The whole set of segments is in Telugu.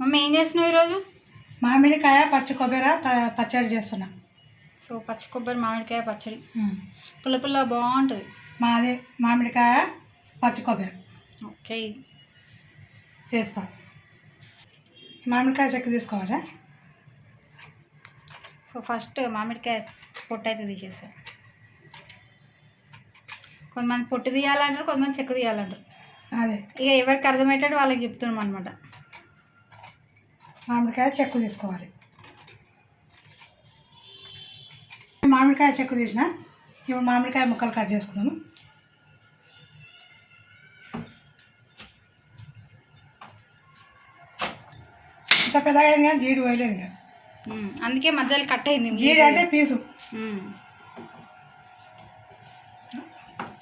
మమ్మీ ఏం చేస్తున్నావు ఈరోజు? మామిడికాయ పచ్చి కొబ్బరి పచ్చడి చేస్తున్నా. సో పచ్చి కొబ్బరి మామిడికాయ పచ్చడి. పుల్ల పుల్ల బాగుంటుంది. మాది మామిడికాయ పచ్చి కొబ్బరి. ఓకే. చేస్తా. మామిడికాయ చెక్కు తీసుకోవాలి? సో ఫస్ట్ మామిడికాయ పొట్టు అయితే తీసేస్తారు కొంతమంది పొట్టు తీయాలంటారు కొంతమంది చెక్కు తీయాలంటారు. అదే. ఇక ఎవరికి అర్థమయ్యేటట్టు వాళ్ళకి చెప్తున్నాం అనమాట మామిడికాయ చెక్కు తీసుకోవాలి. మామిడికాయ చెక్కు తీసిన ఇప్పుడు మామిడికాయ ముక్కలు కట్ చేసుకుందాము. ఇంత పెద్దగా అయింది కానీ జీడి పోయలేదు ఇంకా. అందుకే మధ్యలో కట్ అయింది జీడి అంటే పీసు.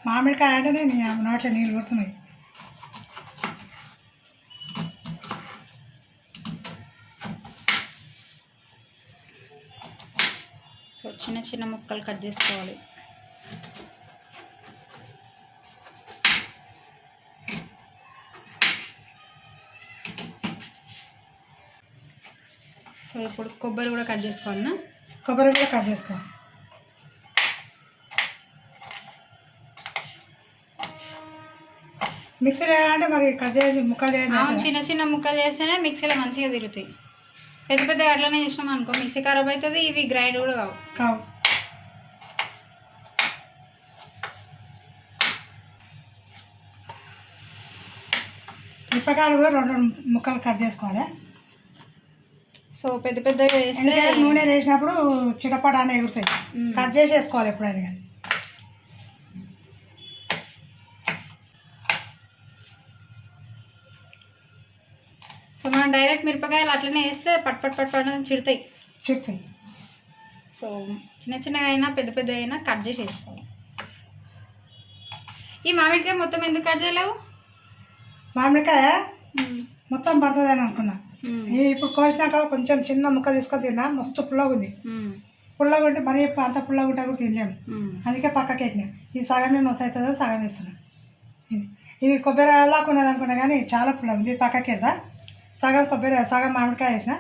మామిడికాయ అంటేనే నీ నోట్లో నీళ్ళు కొడుతున్నాయి. సో చిన్న చిన్న ముక్కలు కట్ చేసుకోవాలి. సో ఇప్పుడు కొబ్బరి కూడా కట్ చేసుకోవాలన్నా కొబ్బరి కూడా కట్ చేసుకోవాలి. మిక్సీ అంటే మరి కట్ చేయాలి ముక్కలు చేయాలి చిన్న చిన్న ముక్కలు చేస్తేనే మిక్సీలో మంచిగా తిరుగుతాయి. పెద్ద పెద్ద అట్లనే చేసినాం అనుకో మిక్సీ ఖరాబ్ అవుతుంది ఇవి గ్రైండ్ కూడా కావు. కావు. మిరపకాయలు కూడా రెండు రెండు ముక్కలు కట్ చేసుకోవాలి. సో పెద్ద పెద్దగా ఎందుకంటే నూనె వేసినప్పుడు చిటపట అని ఎగురుతాయి. కట్ చేసేసుకోవాలి ఎప్పుడైనా కానీ. సో మనం డైరెక్ట్ మిరపకాయలు అట్లనే వేస్తే పట్ పట్ పట్ పట్ అని చిడతాయి చెప్తాయి సో చిన్న చిన్నగా అయినా పెద్ద పెద్ద అయినా కట్ చేసి వేసుకోవాలి. ఈ మామిడికాయ మొత్తం ఎందుకు కట్ చేయలేవు? మామిడికాయ మొత్తం పడుతుందని అనుకున్నా. మ్మ్. ఈ ఇప్పుడు కోసినాక కొంచెం చిన్న ముక్క తీసుకొని తిన్నా మస్తు పుల్లగా ఉంది. పుల్లగా ఉంటే మరీ ఇప్పుడు అంత పుల్లగా ఉంటే కూడా తినలేము. అందుకే పక్కకి పెట్టినా ఈ సగమే నొస అవుతుందో సగం వేస్తున్నా. ఇది ఇది కొబ్బరి అలాకు ఉన్నది అనుకున్నా కానీ చాలా పుల్లగా ఉంది. ఇది పక్కకి పెడతా సగం కొబ్బరి సగం మామిడికాయ వేసిన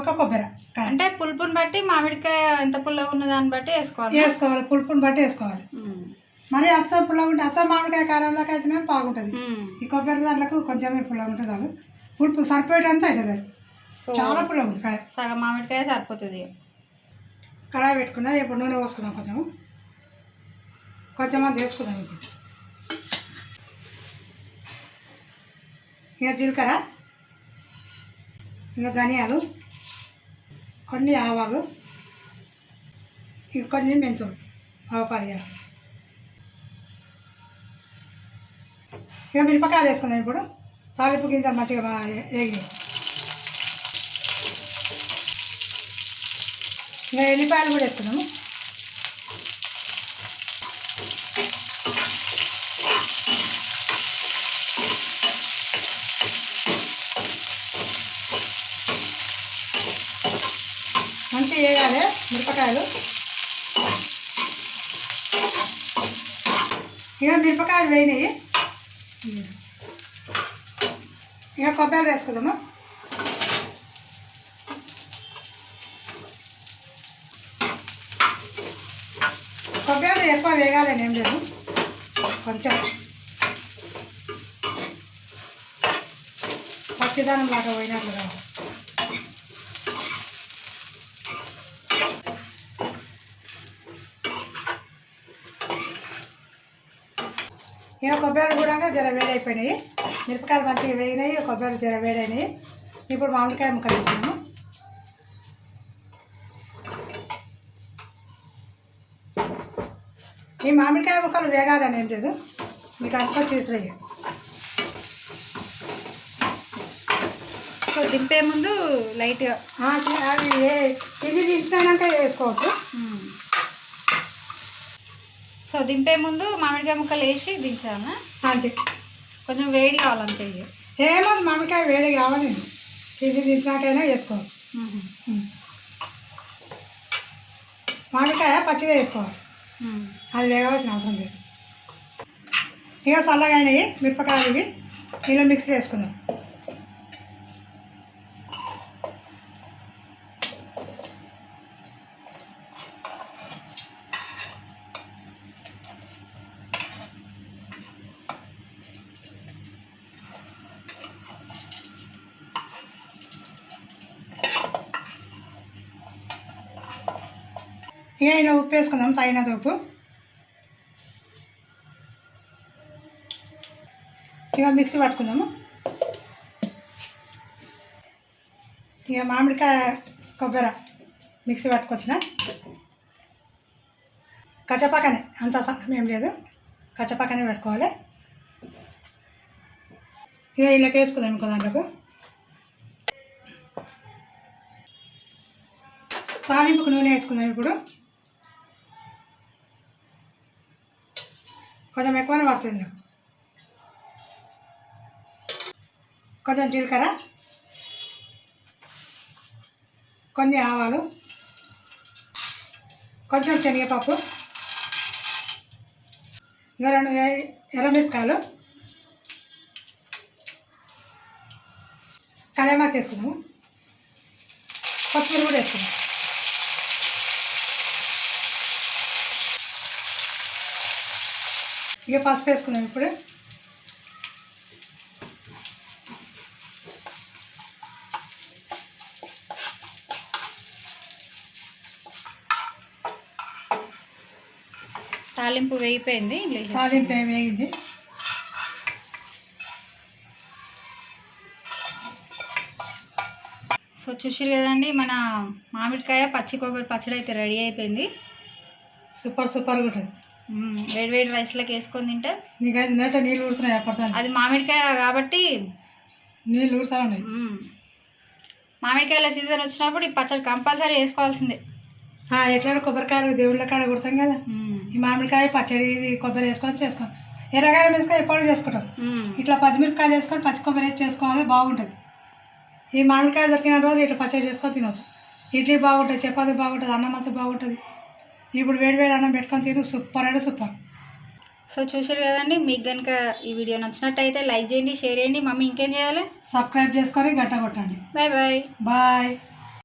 ఒక కొబ్బరి అంటే పులుపుని బట్టి మామిడికాయ ఎంత పుల్లగా ఉన్న దాన్ని బట్టి వేసుకోవాలి వేసుకోవాలి పులుపుని బట్టి వేసుకోవాలి. మరి అచ్చం పుల్లగా ఉంటే అచ్చం మామిడికాయ కారంలోకి అయితేనే బాగుంటుంది. ఈ కొబ్బరి దాంట్లకు కొంచెమే పుల్లగా ఉంటుంది చాలు. పులుపు సరిపోయేటంత అవుతుంది అది చాలా పుల్లగా ఉంది కాయ. సగం మామిడికాయ సరిపోతుంది. కడాయి పెట్టుకున్నా ఇప్పుడు నూనె పోసుకుందాం కొంచెం కొంచెం అది వేసుకుందాం ఇప్పుడు. ఇక జీలకర్ర. ఇంకా ధనియాలు కొన్ని ఆవాలు ఇక కొన్ని మెంతులు ఆవు ఇక మిరపకాయలు వేసుకుందాం ఇప్పుడు. తాలింపు గింజలు మంచిగా మా వేగి ఇంకా ఎల్లిపాయలు కూడా వేసుకుందాము. మంచిగా వేయాలి మిరపకాయలు. ఇక మిరపకాయలు వేయినాయి. ఇక కొబ్బరి వేసుకుందాము? కొబ్బరి ఎక్కువ వేగాలని ఏం లేదు. కొంచెం పచ్చిదానం లాగా పోయినట్లు కావాలి ఇక కొబ్బరి కూడా జర వేడైపోయినాయి. మిరపకాయలు మంచిగా వేగినాయి కొబ్బరి జర వేడైనాయి. ఇప్పుడు మామిడికాయ ముక్కలు వేసుకున్నాము ఈ మామిడికాయ ముక్కలు వేగాలని ఏం లేదు. మీకు అంతా తీసుకురాయి సో దింపే ముందు లైట్గా అవి ఏ- ఇది దించినాక వేసుకోవచ్చు. సో దింపే ముందు మామిడికాయ ముక్కలు వేసి దించాను. అంతే. కొంచెం వేడి కావాలంతే ఏమో మామిడికాయ వేడి కావాలి ఇది దించినాకైనా. ఉం. మామిడికాయ పచ్చిగా వేసుకోవాలి. అది వేగవలసిన అవసరం లేదు. ఇక చల్లగా అయినాయి మిరపకాయలు ఇవి. ఇలా మిక్సీ వేసుకుందాం. ఇక ఇలా ఉప్పు వేసుకుందాం తగినంత ఉప్పు. ఇక మిక్సీ పట్టుకుందాము. ఇక మామిడికాయ కొబ్బరి మిక్సీ పట్టుకొచ్చిన. కచ్చపాకనే అంత సమయం ఏం లేదు. కచ్చపాకనే పెట్టుకోవాలి. ఇక ఇళ్ళకి వేసుకుందాం ఇంకో దాంట్లోకి. తాలింపుకు నూనె వేసుకుందాం ఇప్పుడు. కొంచెం ఎక్కువనే పడుతుంది కొంచెం జీలకర్ర కొన్ని ఆవాలు కొంచెం శనగపప్పు ఇంకా రెండు ఎ- ఎర్రమిరపకాయలు కలేమాకు వేసుకుందాము. కొత్తిమీర కూడా వేసుకుందాం. ఇక పసుపు వేసుకుందాం ఇప్పుడు. తాలింపు వేగిపోయింది తాలింపు ఏమి వేగింది? సో చూసిరు కదండి మన మామిడికాయ పచ్చి కొబ్బరి పచ్చడి అయితే రెడీ అయిపోయింది. సూపర్ సూపర్గా ఉంటుంది. వేడి వేడి రైస్లోకి వేసుకొని తింటే నీకు అది నట నీళ్ళు ఊడుతున్నాయి అప్పటిదాన్ని అది మామిడికాయ కాబట్టి నీళ్ళు ఊడుతూ ఉన్నాయి. మ్మ్. మామిడికాయల సీజన్ వచ్చినప్పుడు ఈ పచ్చడి కంపల్సరీ వేసుకోవాల్సిందే. ఎట్లా కొబ్బరికాయలు దేవుళ్ళ కాడ కొడతాం కదా. ఈ మామిడికాయ పచ్చడి ఇది కొబ్బరి వేసుకొని చేసుకోవాలి ఎర్రకాయ వేసుకొని ఎప్పుడు చేసుకుంటాం. ఇట్లా పచ్చిమిరపకాయలు వేసుకొని పచ్చి కొబ్బరి వేసి చేసుకోవాలి బాగుంటుంది. ఈ మామిడికాయ దొరికిన రోజు ఇట్లా పచ్చడి చేసుకొని తినవచ్చు ఇడ్లీ బాగుంటుంది చపాతీ బాగుంటుంది అన్నం బాగుంటుంది. ఇప్పుడు వేడి వేడి అన్నం పెట్టుకొని తిను. సూపర్ అంటే సూపర్. సో చూసారు కదండి మీకు కనుక ఈ వీడియో నచ్చినట్టయితే లైక్ చేయండి షేర్ చేయండి. మమ్మీ ఇంకేం చేయాలి? సబ్స్క్రైబ్ చేసుకొని గంట కొట్టండి. Bye bye. బాయ్.